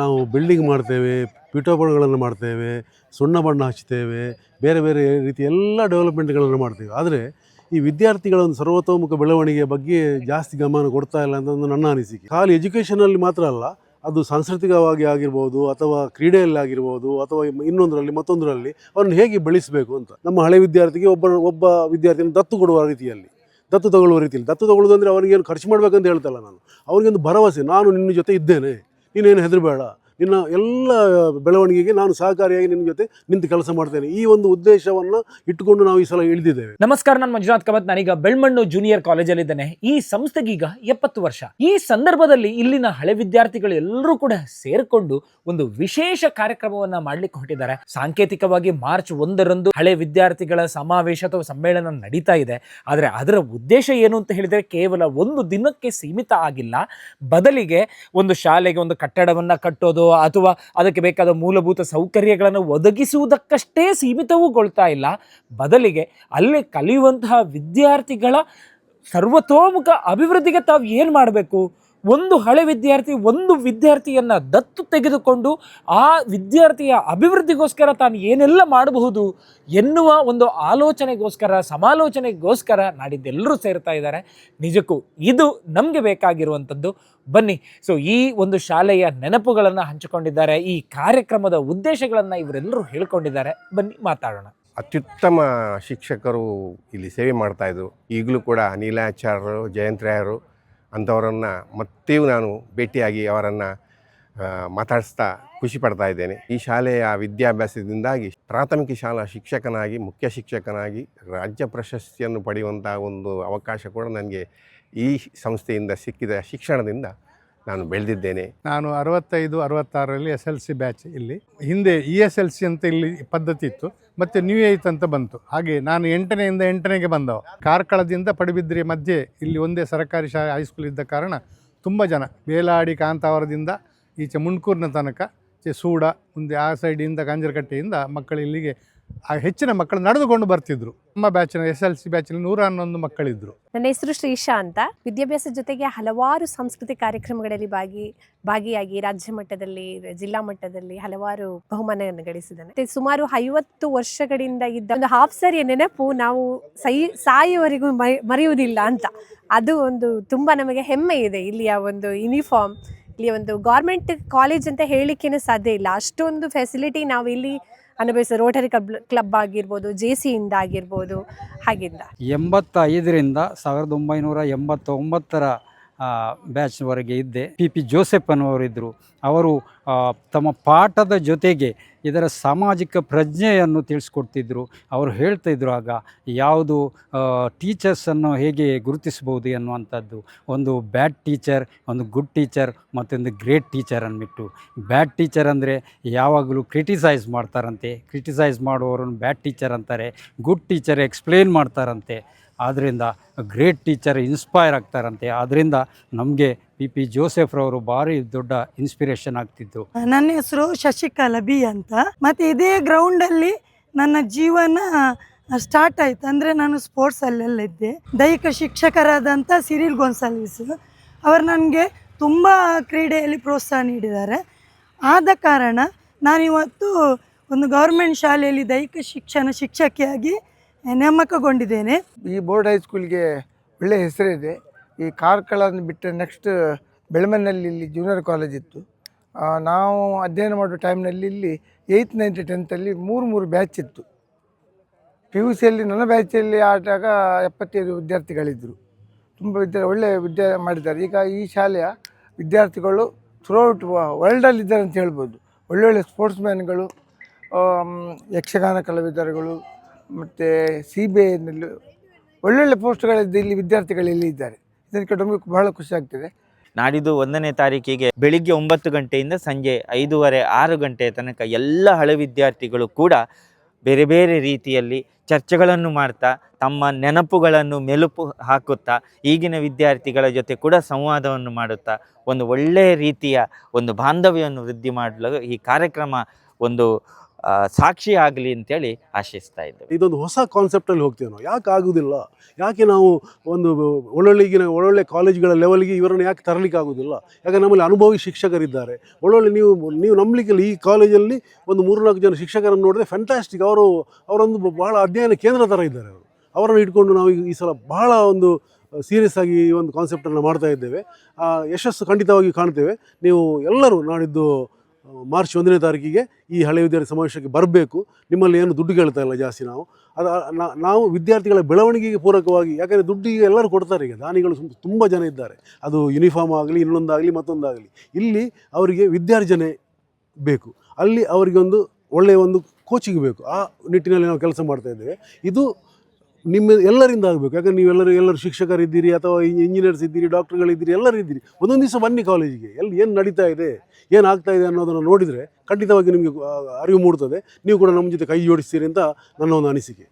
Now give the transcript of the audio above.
ನಾವು ಬಿಲ್ಡಿಂಗ್ ಮಾಡ್ತೇವೆ ಪೀಠೋಪಣಗಳನ್ನು ಮಾಡ್ತೇವೆ, ಸುಣ್ಣ ಬಣ್ಣ ಹಚ್ತೇವೆ, ಬೇರೆ ಬೇರೆ ರೀತಿ ಎಲ್ಲ ಡೆವಲಪ್ಮೆಂಟ್ಗಳನ್ನು ಮಾಡ್ತೇವೆ. ಆದರೆ ಈ ವಿದ್ಯಾರ್ಥಿಗಳ ಒಂದು ಸರ್ವತೋಮುಖ ಬೆಳವಣಿಗೆಯ ಬಗ್ಗೆ ಜಾಸ್ತಿ ಗಮನ ಕೊಡ್ತಾ ಇಲ್ಲ ಅಂತ ಒಂದು ನನ್ನ ಅನಿಸಿಕೆ. ಖಾಲಿ ಎಜುಕೇಷನಲ್ಲಿ ಮಾತ್ರ ಅಲ್ಲ, ಅದು ಸಾಂಸ್ಕೃತಿಕವಾಗಿ ಆಗಿರ್ಬೋದು ಅಥವಾ ಕ್ರೀಡೆಯಲ್ಲಿ ಆಗಿರ್ಬೋದು ಅಥವಾ ಇನ್ನೊಂದರಲ್ಲಿ ಮತ್ತೊಂದರಲ್ಲಿ ಅವ್ರನ್ನ ಹೇಗೆ ಬೆಳೆಸಬೇಕು ಅಂತ. ನಮ್ಮ ಹಳೆ ವಿದ್ಯಾರ್ಥಿಗೆ ಒಬ್ಬ ಒಬ್ಬ ವಿದ್ಯಾರ್ಥಿನ ದತ್ತು ಕೊಡುವ ರೀತಿಯಲ್ಲಿ, ದತ್ತು ತಗೊಳ್ಳುವ ರೀತಿಯಲ್ಲಿ. ದತ್ತು ತಗೊಳ್ಳೋದು ಅಂದರೆ ಅವನಿಗೇನು ಖರ್ಚು ಮಾಡಬೇಕಂತ ಹೇಳ್ತಲ್ಲ ನಾನು. ಅವನಿಗೊಂದು ಭರವಸೆ, ನಾನು ನಿನ್ನ ಜೊತೆ ಇದ್ದೇನೆ. ನೀನೇನು ಹೆದರಬೇಡ ನಿನ್ನ ಎಲ್ಲ ಬೆಳವಣಿಗೆಗೆ ನಾನು ಸಹಕಾರಿಯಾಗಿ ನಿನ್ನ ಜೊತೆ ನಿಂತು ಕೆಲಸ ಮಾಡ್ತೇನೆ. ಈ ಒಂದು ಉದ್ದೇಶವನ್ನು ಇಟ್ಟುಕೊಂಡು ನಾವು ಈ ಸಲ ಇಳಿದಿದ್ದೇವೆ. ನಮಸ್ಕಾರ, ನಾನು ಮಂಜುನಾಥ್ ಕಮತ್. ನಾನೀಗ ಬೆಳ್ಮಣ್ಣು ಜೂನಿಯರ್ ಕಾಲೇಜಲ್ಲಿದ್ದೇನೆ ಈ ಸಂಸ್ಥೆಗೀಗ ಎಪ್ಪತ್ತು ವರ್ಷ. ಈ ಸಂದರ್ಭದಲ್ಲಿ ಇಲ್ಲಿನ ಹಳೆ ವಿದ್ಯಾರ್ಥಿಗಳು ಎಲ್ಲರೂ ಕೂಡ ಸೇರ್ಕೊಂಡು ಒಂದು ವಿಶೇಷ ಕಾರ್ಯಕ್ರಮವನ್ನ ಮಾಡ್ಲಿಕ್ಕೆ ಹೊರಟಿದ್ದಾರೆ ಸಾಂಕೇತಿಕವಾಗಿ ಮಾರ್ಚ್ ಒಂದರಂದು ಹಳೆ ವಿದ್ಯಾರ್ಥಿಗಳ ಸಮಾವೇಶ ಅಥವಾ ಸಮ್ಮೇಳನ ನಡೀತಾ ಇದೆ. ಆದರೆ ಅದರ ಉದ್ದೇಶ ಏನು ಅಂತ ಹೇಳಿದ್ರೆ ಕೇವಲ ಒಂದು ದಿನಕ್ಕೆ ಸೀಮಿತ ಆಗಿಲ್ಲ. ಬದಲಿಗೆ ಒಂದು ಶಾಲೆಗೆ ಒಂದು ಕಟ್ಟಡವನ್ನ ಕಟ್ಟೋದು ಅಥವಾ ಅದಕ್ಕೆ ಬೇಕಾದ ಮೂಲಭೂತ ಸೌಕರ್ಯಗಳನ್ನು ಒದಗಿಸುವುದಕ್ಕಷ್ಟೇ ಸೀಮಿತವೂಗೊಳ್ತಾ ಇಲ್ಲ. ಬದಲಿಗೆ ಅಲ್ಲಿ ಕಲಿಯುವಂತಹ ವಿದ್ಯಾರ್ಥಿಗಳ ಸರ್ವತೋಮುಖ ಅಭಿವೃದ್ಧಿಗೆ ತಾವು ಏನು ಮಾಡಬೇಕು? ಒಂದು ಹಳೆ ವಿದ್ಯಾರ್ಥಿ, ಒಂದು ವಿದ್ಯಾರ್ಥಿಯನ್ನ ದತ್ತು ತೆಗೆದುಕೊಂಡು ಆ ವಿದ್ಯಾರ್ಥಿಯ ಅಭಿವೃದ್ಧಿಗೋಸ್ಕರ ತಾನು ಏನೆಲ್ಲ ಮಾಡಬಹುದು ಎನ್ನುವ ಒಂದು ಆಲೋಚನೆಗೋಸ್ಕರ, ಸಮಾಲೋಚನೆಗೋಸ್ಕರ ನಾಡಿದ್ದೆಲ್ಲರೂ ಸೇರ್ತಾ ಇದ್ದಾರೆ. ನಿಜಕ್ಕೂ ಇದು ನಮಗೆ ಬೇಕಾಗಿರುವಂಥದ್ದು. ಬನ್ನಿ, ಸೊ ಈ ಒಂದು ಶಾಲೆಯ ನೆನಪುಗಳನ್ನು ಹಂಚಿಕೊಂಡಿದ್ದಾರೆ, ಈ ಕಾರ್ಯಕ್ರಮದ ಉದ್ದೇಶಗಳನ್ನು ಇವರೆಲ್ಲರೂ ಹೇಳ್ಕೊಂಡಿದ್ದಾರೆ. ಬನ್ನಿ, ಮಾತಾಡೋಣ. ಅತ್ಯುತ್ತಮ ಶಿಕ್ಷಕರು ಇಲ್ಲಿ ಸೇವೆ ಮಾಡ್ತಾಯಿದ್ರು ಈಗಲೂ ಕೂಡ ನೀಲಾಚಾರ್ಯರು ಜಯಂತರಾಯರು ಅಂಥವರನ್ನು ಮತ್ತೆಯೂ ನಾನು ಭೇಟಿಯಾಗಿ ಅವರನ್ನು ಮಾತಾಡಿಸ್ತಾ ಖುಷಿ ಪಡ್ತಾ ಇದ್ದೇನೆ. ಈ ಶಾಲೆಯ ವಿದ್ಯಾಭ್ಯಾಸದಿಂದಾಗಿ ಪ್ರಾಥಮಿಕ ಶಾಲಾ ಶಿಕ್ಷಕನಾಗಿ, ಮುಖ್ಯ ಶಿಕ್ಷಕನಾಗಿ ರಾಜ್ಯ ಪ್ರಶಸ್ತಿಯನ್ನು ಪಡೆಯುವಂಥ ಒಂದು ಅವಕಾಶ ಕೂಡ ನನಗೆ ಈ ಸಂಸ್ಥೆಯಿಂದ ಸಿಕ್ಕಿದ. ಶಿಕ್ಷಣದಿಂದ ನಾನು ಬೆಳೆದಿದ್ದೇನೆ. ನಾನು ಅರವತ್ತೈದು, ಅರವತ್ತಾರರಲ್ಲಿ ಎಸ್ ಎಲ್ ಸಿ ಬ್ಯಾಚ್ ಇಲ್ಲಿ. ಹಿಂದೆ ಇ ಎಸ್ ಎಲ್ ಸಿ ಅಂತ ಇಲ್ಲಿ ಪದ್ಧತಿ ಇತ್ತು, ಮತ್ತು ನ್ಯೂ ಏತ್ ಅಂತ ಬಂತು. ಹಾಗೆ ನಾನು ಎಂಟನೆಯಿಂದ ಎಂಟನೆಗೆ ಬಂದವ. ಕಾರ್ಕಳದಿಂದ ಪಡುಬಿದ್ರಿ ಮಧ್ಯೆ ಇಲ್ಲಿ ಒಂದೇ ಸರ್ಕಾರಿ ಶಾಲೆ ಹೈಸ್ಕೂಲ್ ಇದ್ದ ಕಾರಣ ತುಂಬ ಜನ. ಬೇಲಾಡಿ, ಕಾಂತಾವರದಿಂದ ಈಚೆ ಮುಂಡ್ಕೂರಿನ ತನಕ ಸೂಡ, ಮುಂದೆ ಆ ಸೈಡಿಂದ ಕಾಂಜರಕಟ್ಟೆಯಿಂದ ಮಕ್ಕಳು ಇಲ್ಲಿಗೆ ಆ ಹೆಚ್ಚಿನ ಮಕ್ಕಳು ನಡೆದುಕೊಂಡು ಬರ್ತಿದ್ರು. ನಮ್ಮ ಬ್ಯಾಚಿನ ಎಸ್ ಎಲ್ ಸಿ ಬ್ಯಾಚಿನ ನೂರ ಹನ್ನೊಂದು ಮಕ್ಕಳಿದ್ರು. ನನ್ನ ಹೆಸರು ಶ್ರೀಶಾ ಅಂತ. ವಿದ್ಯಾಭ್ಯಾಸ ಜೊತೆಗೆ ಹಲವಾರು ಸಾಂಸ್ಕೃತಿಕ ಕಾರ್ಯಕ್ರಮಗಳಲ್ಲಿ ಭಾಗಿ, ಭಾಗಿಯಾಗಿ ರಾಜ್ಯ ಮಟ್ಟದಲ್ಲಿ, ಜಿಲ್ಲಾ ಮಟ್ಟದಲ್ಲಿ ಹಲವಾರು ಬಹುಮಾನಗಳನ್ನು ಗಳಿಸಿದ್ದಾನೆ. ಸುಮಾರು ಐವತ್ತು ವರ್ಷಗಳಿಂದ ಇದ್ದ ಒಂದು ಹಾಫ್ ಸರಿಯ ನೆನಪು ನಾವು ಸೈ, ಸಾಯುವವರೆಗೂ ಮರಿ- ಮರೆಯುವುದಿಲ್ಲ ಅಂತ. ಅದು ಒಂದು ತುಂಬ ನಮಗೆ ಹೆಮ್ಮೆ ಇದೆ, ಇಲ್ಲಿಯ ಒಂದು ಯೂನಿಫಾರ್ಮ್ ಇಲ್ಲಿ ಒಂದು ಗೌರ್ಮೆಂಟ್ ಕಾಲೇಜ್ ಅಂತ ಹೇಳಲಿಕ್ಕೇನೆ ಸಾಧ್ಯ ಇಲ್ಲ. ಅಷ್ಟೊಂದು ಫೆಸಿಲಿಟಿ ನಾವು ಇಲ್ಲಿ ಅನುಭವಿಸ ರೋಟರಿ ಕ್ಲಬ್ ಕ್ಲಬ್ ಆಗಿರ್ಬೋದು ಜೆ ಸಿಯಿಂದ ಆಗಿರ್ಬೋದು, ಹಾಗಿಂದ. ಎಂಬತ್ತೈದರಿಂದ ಸಾವಿರದ ಒಂಬೈನೂರ ಎಂಬತ್ತೊಂಬತ್ತರ ಬ್ಯಾಚ್ವರೆಗೆ ಇದ್ದೆ. ಪಿ ಪಿ ಜೋಸೆಫ್ ಅನ್ನುವರಿದ್ದರು ಅವರು ತಮ್ಮ ಪಾಠದ ಜೊತೆಗೆ ಇದರ ಸಾಮಾಜಿಕ ಪ್ರಜ್ಞೆಯನ್ನು ತಿಳಿಸ್ಕೊಡ್ತಿದ್ರು. ಅವರು ಹೇಳ್ತಾ ಇದ್ರು ಆಗ, ಯಾವುದು ಟೀಚರ್ಸನ್ನು ಹೇಗೆ ಗುರುತಿಸ್ಬೋದು ಅನ್ನುವಂಥದ್ದು ಒಂದು ಬ್ಯಾಡ್ ಟೀಚರ್ ಒಂದು ಗುಡ್ ಟೀಚರ್ ಮತ್ತೊಂದು ಗ್ರೇಟ್ ಟೀಚರ್ ಅಂದ್ಬಿಟ್ಟು ಬ್ಯಾಡ್ ಟೀಚರ್ ಅಂದರೆ ಯಾವಾಗಲೂ ಕ್ರಿಟಿಸೈಸ್ ಮಾಡ್ತಾರಂತೆ. ಕ್ರಿಟಿಸೈಸ್ ಮಾಡುವವರನ್ನು ಬ್ಯಾಡ್ ಟೀಚರ್ ಅಂತಾರೆ. ಗುಡ್ ಟೀಚರ್ ಎಕ್ಸ್ಪ್ಲೇನ್ ಮಾಡ್ತಾರಂತೆ. ಆದ್ದರಿಂದ ಗ್ರೇಟ್ ಟೀಚರ್ ಇನ್ಸ್ಪೈರ್ ಆಗ್ತಾರಂತೆ. ಆದ್ದರಿಂದ ನಮಗೆ ಪಿ ಪಿ ಜೋಸೆಫ್ರವರು ಭಾರಿ ದೊಡ್ಡ ಇನ್ಸ್ಪಿರೇಷನ್ ಆಗ್ತಿದ್ದು ನನ್ನ ಹೆಸರು ಶಶಿಕಲಾ ಬಿ ಅಂತ. ಮತ್ತು ಇದೇ ಗ್ರೌಂಡಲ್ಲಿ ನನ್ನ ಜೀವನ ಸ್ಟಾರ್ಟ್ ಆಯಿತು. ಅಂದರೆ ನಾನು ಸ್ಪೋರ್ಟ್ಸಲ್ಲೆಲ್ಲ ಇದ್ದೆ. ದೈಹಿಕ ಶಿಕ್ಷಕರಾದಂಥ ಸಿರಿಲ್ ಗೋನ್ಸಾಲ್ವಿಸ್. ಅವರು ನನಗೆ ತುಂಬ ಕ್ರೀಡೆಯಲ್ಲಿ ಪ್ರೋತ್ಸಾಹ ನೀಡಿದ್ದಾರೆ. ಆದ ಕಾರಣ ನಾನಿವತ್ತು ಒಂದು ಗೌರ್ಮೆಂಟ್ ಶಾಲೆಯಲ್ಲಿ ದೈಹಿಕ ಶಿಕ್ಷಣ ಶಿಕ್ಷಕಿಯಾಗಿ ನೇಮಕಗೊಂಡಿದ್ದೇನೆ. ಈ ಬೋರ್ಡ್ ಹೈಸ್ಕೂಲ್ಗೆ ಒಳ್ಳೆಯ ಹೆಸರಿದೆ. ಈ ಕಾರ್ಕಳನ್ನು ಬಿಟ್ಟರೆ ನೆಕ್ಸ್ಟ್ ಬೆಳಮನಲ್ಲಿ ಇಲ್ಲಿ ಜೂನಿಯರ್ ಕಾಲೇಜ್ ಇತ್ತು. ನಾವು ಅಧ್ಯಯನ ಮಾಡೋ ಟೈಮ್ನಲ್ಲಿ ಇಲ್ಲಿ ಏಯ್ತ್ ನೈನ್ತ್ ಟೆಂತಲ್ಲಿ ಮೂರು ಮೂರು ಬ್ಯಾಚ್ ಇತ್ತು. ಪಿ ಯು ಸಿಯಲ್ಲಿ ನನ್ನ ಬ್ಯಾಚಲ್ಲಿ ಆಟಾಗ ಎಪ್ಪತ್ತೈದು ವಿದ್ಯಾರ್ಥಿಗಳಿದ್ದರು ತುಂಬ ವಿದ್ಯಾ ಒಳ್ಳೆಯ ವಿದ್ಯಾ ಮಾಡಿದ್ದಾರೆ. ಈಗ ಈ ಶಾಲೆಯ ವಿದ್ಯಾರ್ಥಿಗಳು ಥ್ರೂಔಟ್ ವರ್ಲ್ಡಲ್ಲಿದ್ದಾರೆ ಅಂತ ಹೇಳ್ಬೋದು. ಒಳ್ಳೊಳ್ಳೆ ಸ್ಪೋರ್ಟ್ಸ್ ಮ್ಯಾನ್ಗಳು ಯಕ್ಷಗಾನ ಕಲಾವಿದರುಗಳು ಮತ್ತು ಸಿ ಬಿ ಐನಲ್ಲೂ ಒಳ್ಳೊಳ್ಳೆ ಪೋಸ್ಟ್ಗಳಿದ್ದು ಇಲ್ಲಿ ವಿದ್ಯಾರ್ಥಿಗಳು ಇಲ್ಲಿ ಇದ್ದಾರೆ. ಇದಕ್ಕೆ ನಮಗೆ ಬಹಳ ಖುಷಿ ಆಗ್ತದೆ. ನಾಡಿದ್ದು ಒಂದನೇ ತಾರೀಕಿಗೆ ಬೆಳಿಗ್ಗೆ ಒಂಬತ್ತು ಗಂಟೆಯಿಂದ ಸಂಜೆ ಐದೂವರೆ ಆರು ಗಂಟೆಯ ತನಕ ಎಲ್ಲ ಹಳೆ ವಿದ್ಯಾರ್ಥಿಗಳು ಕೂಡ ಬೇರೆ ಬೇರೆ ರೀತಿಯಲ್ಲಿ ಚರ್ಚೆಗಳನ್ನು ಮಾಡ್ತಾ, ತಮ್ಮ ನೆನಪುಗಳನ್ನು ಮೆಲುಪು ಹಾಕುತ್ತಾ, ಈಗಿನ ವಿದ್ಯಾರ್ಥಿಗಳ ಜೊತೆ ಕೂಡ ಸಂವಾದವನ್ನು ಮಾಡುತ್ತಾ, ಒಂದು ಒಳ್ಳೆಯ ರೀತಿಯ ಒಂದು ಬಾಂಧವ್ಯವನ್ನು ವೃದ್ಧಿ ಮಾಡಲು ಈ ಕಾರ್ಯಕ್ರಮ ಒಂದು ಸಾಕ್ಷಿ ಆಗಲಿ ಅಂತೇಳಿ ಆಶಿಸ್ತಾ ಇದ್ದೇವೆ. ಇದೊಂದು ಹೊಸ ಕಾನ್ಸೆಪ್ಟಲ್ಲಿ ಹೋಗ್ತೇವೆ ನಾವು. ಯಾಕೆ ಆಗೋದಿಲ್ಲ? ಯಾಕೆ ನಾವು ಒಂದು ಒಳ್ಳೊಳ್ಳೆಗಿನ ಒಳ್ಳೊಳ್ಳೆ ಕಾಲೇಜ್ಗಳ ಲೆವೆಲ್ಗೆ ಇವರನ್ನು ಯಾಕೆ ತರಲಿಕ್ಕೆ ಆಗೋದಿಲ್ಲ? ಯಾಕೆ ನಮ್ಮಲ್ಲಿ ಅನುಭವಿ ಶಿಕ್ಷಕರಿದ್ದಾರೆ. ಒಳ್ಳೊಳ್ಳೆ ನೀವು ನೀವು ನಂಬಲಿಕ್ಕಿಲ್ಲ ಈ ಕಾಲೇಜಲ್ಲಿ ಒಂದು ಮೂರ್ನಾಲ್ಕು ಜನ ಶಿಕ್ಷಕರನ್ನು ನೋಡಿದ್ರೆ ಫ್ಯಾಂಟಾಸ್ಟಿಕ್ ಅವರು, ಅವರೊಂದು ಬಹಳ ಅಧ್ಯಯನ ಕೇಂದ್ರ ಥರ ಇದ್ದಾರೆ ಅವರು. ಅವರನ್ನು ಇಟ್ಕೊಂಡು ನಾವು ಈ- ಸಲ ಬಹಳ ಒಂದು ಸೀರಿಯಸ್ ಆಗಿ ಈ ಒಂದು ಕಾನ್ಸೆಪ್ಟನ್ನು ಮಾಡ್ತಾ ಇದ್ದೇವೆ. ಯಶಸ್ಸು ಖಂಡಿತವಾಗಿ ಕಾಣ್ತೇವೆ. ನೀವು ಎಲ್ಲರೂ ನಾಡಿದ್ದು ಮಾರ್ಚ್ ಒಂದನೇ ತಾರೀಕಿಗೆ ಈ ಹಳೆ ವಿದ್ಯಾರ್ಥಿ ಸಮಾವೇಶಕ್ಕೆ ಬರಬೇಕು. ನಿಮ್ಮಲ್ಲಿ ಏನು ದುಡ್ಡು ಕೇಳ್ತಾ ಇಲ್ಲ ಜಾಸ್ತಿ ನಾವು. ಅದು ನಾವು ವಿದ್ಯಾರ್ಥಿಗಳ ಬೆಳವಣಿಗೆಗೆ ಪೂರಕವಾಗಿ, ಯಾಕಂದರೆ ದುಡ್ಡಿಗೆ ಎಲ್ಲರೂ ಕೊಡ್ತಾರೆ ಈಗ, ದಾನಿಗಳು ತುಂಬ ಜನ ಇದ್ದಾರೆ. ಅದು ಯೂನಿಫಾರ್ಮ್ ಆಗಲಿ, ಇನ್ನೊಂದಾಗಲಿ, ಮತ್ತೊಂದಾಗಲಿ. ಇಲ್ಲಿ ಅವರಿಗೆ ವಿದ್ಯಾರ್ಜನೆ ಬೇಕು. ಅಲ್ಲಿ ಅವರಿಗೆ ಒಂದು ಒಳ್ಳೆಯ ಒಂದು ಕೋಚಿಂಗ್ ಬೇಕು. ಆ ನಿಟ್ಟಿನಲ್ಲಿ ನಾವು ಕೆಲಸ ಮಾಡ್ತಾ ಇದ್ದೇವೆ. ಇದು ನಿಮ್ಮ ಎಲ್ಲರಿಂದ ಆಗಬೇಕು. ಯಾಕಂದ್ರೆ ನೀವೆಲ್ಲರೂ ಎಲ್ಲರೂ ಶಿಕ್ಷಕರಿದ್ದೀರಿ ಅಥವಾ ಇಂಜಿನಿಯರ್ಸ್ ಇದ್ದೀರಿ ಡಾಕ್ಟರ್ಗಳಿದ್ದೀರಿ ಎಲ್ಲರೂ ಇದ್ದೀರಿ. ಒಂದೊಂದು ದಿವಸ ಬನ್ನಿ ಕಾಲೇಜಿಗೆ. ಎಲ್ಲಿ, ಏನು ನಡೀತಾ ಇದೆ ಏನಾಗ್ತಾ ಇದೆ ಅನ್ನೋದನ್ನು ನೋಡಿದರೆ ಖಂಡಿತವಾಗಿ ನಿಮಗೆ ಅರಿವು ಮೂಡ್ತದೆ. ನೀವು ಕೂಡ ನಮ್ಮ ಜೊತೆ ಕೈ ಜೋಡಿಸ್ತೀರಿ ಅಂತ ನನ್ನ ಒಂದು ಅನಿಸಿಕೆ.